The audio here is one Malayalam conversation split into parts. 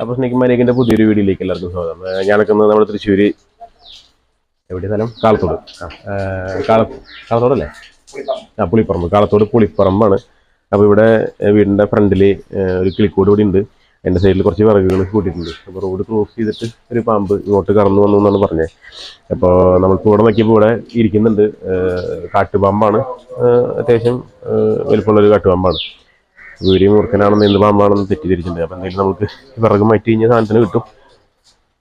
അപ്പോൾ സ്നേക്ക് പുതിയൊരു വീഡിയോയിലേക്ക് എല്ലാവർക്കും സ്വാഗതം ഞാനൊക്കെ നമ്മുടെ തൃശ്ശൂർ എവിടെ സ്ഥലം? കാളത്തോട്. കാളത്തോടല്ലേ? ആ പുളിപ്പറമ്പ്. കാളത്തോട് പുളിപ്പറമ്പാണ്. അപ്പോൾ ഇവിടെ വീടിന്റെ ഫ്രണ്ടിൽ ഒരു കിളിക്കോട് കൂടി ഉണ്ട്. എന്റെ സൈഡിൽ കുറച്ച് വിറകുകൾ കൂട്ടിയിട്ടുണ്ട്. അപ്പോൾ റോഡ് ക്രോസ് ചെയ്തിട്ട് ഒരു പാമ്പ് ഇങ്ങോട്ട് കടന്നു വന്നു എന്നാണ് പറഞ്ഞത് അപ്പോൾ നമ്മളിപ്പോൾ ഇവിടെ നോക്കിയപ്പോൾ ഇവിടെ ഇരിക്കുന്നുണ്ട് കാട്ടുപാമ്പാണ്. അത്യാവശ്യം വലിപ്പമുള്ളൊരു കാട്ടുപാമ്പാണ്. വീഡിയോ മൂർഖനാണെന്ന് എന്ത് പാമ്പാണെന്ന് തെറ്റിദ്ധരിച്ചിട്ടുണ്ട്. അപ്പോൾ എന്തായാലും നമുക്ക് വിറക് മാറ്റി കഴിഞ്ഞാൽ സാധനത്തിന് കിട്ടും.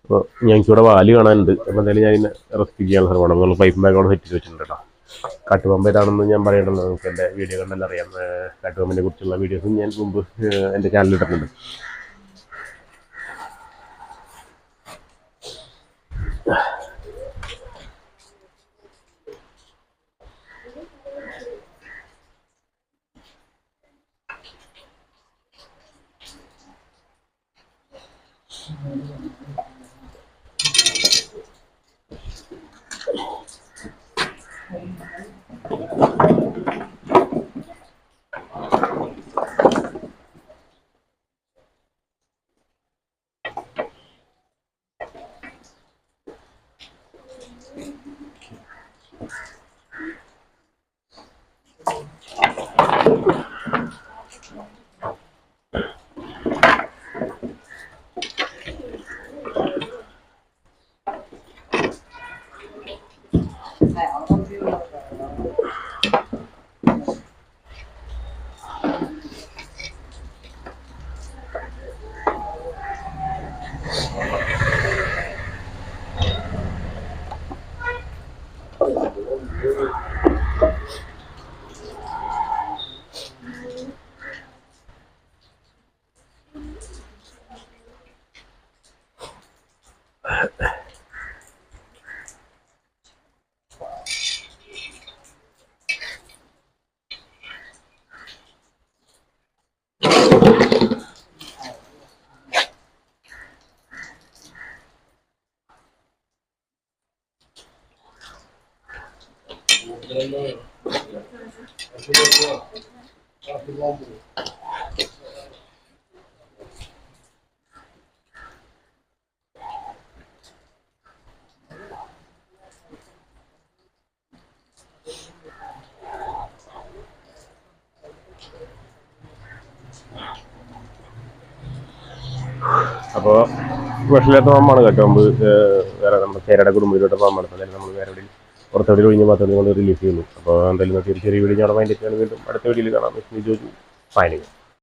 അപ്പോൾ ഞങ്ങൾക്ക് ഇവിടെ വാൽ കാണാനുണ്ട്. അപ്പോൾ എന്തായാലും ഞാൻ ഇതിനെ റെസ്ക്യൂ ചെയ്യാനുള്ള ശ്രമമാണ് നമ്മൾ പൈപ്പ് ബാഗോട് സെറ്റ് ചെയ്ത് വെച്ചിട്ടുണ്ട് കേട്ടോ. കാട്ടുപാമ്പ് ഏതാണെന്ന് ഞാൻ പറയണ്ടല്ലോ നമുക്ക് എന്റെ വീഡിയോ കണ്ടെല്ലാം അറിയാം. കാട്ടുപാമ്പിനെ കുറിച്ചുള്ള വീഡിയോസും ഞാൻ മുമ്പ് എന്റെ ചാനലിൽ ഇട്ടിട്ടുണ്ട്. Thank you. അപ്പോൾ വിഷമില്ലാത്ത പാമ്പാണ് കേട്ടോമ്പ് വേറെ നമ്മുടെ ചേരയുടെ കുടുംബത്തിലോട്ട് പാമ്പാണ് അപ്പോൾ നമ്മൾ വേറെ എവിടെയും പുറത്തെവിടെ ഒഴിഞ്ഞ് മാത്രമേ നിങ്ങൾ റിലീഫ് ചെയ്യുന്നു അപ്പോൾ എന്തായാലും ചെറിയ ചെറിയ വീഡിയോ ഞാൻ വൈകിട്ട് വീണ്ടും അടുത്ത വീഡിയോയിൽ കാണാം. ജോജു ഫൈനിങ്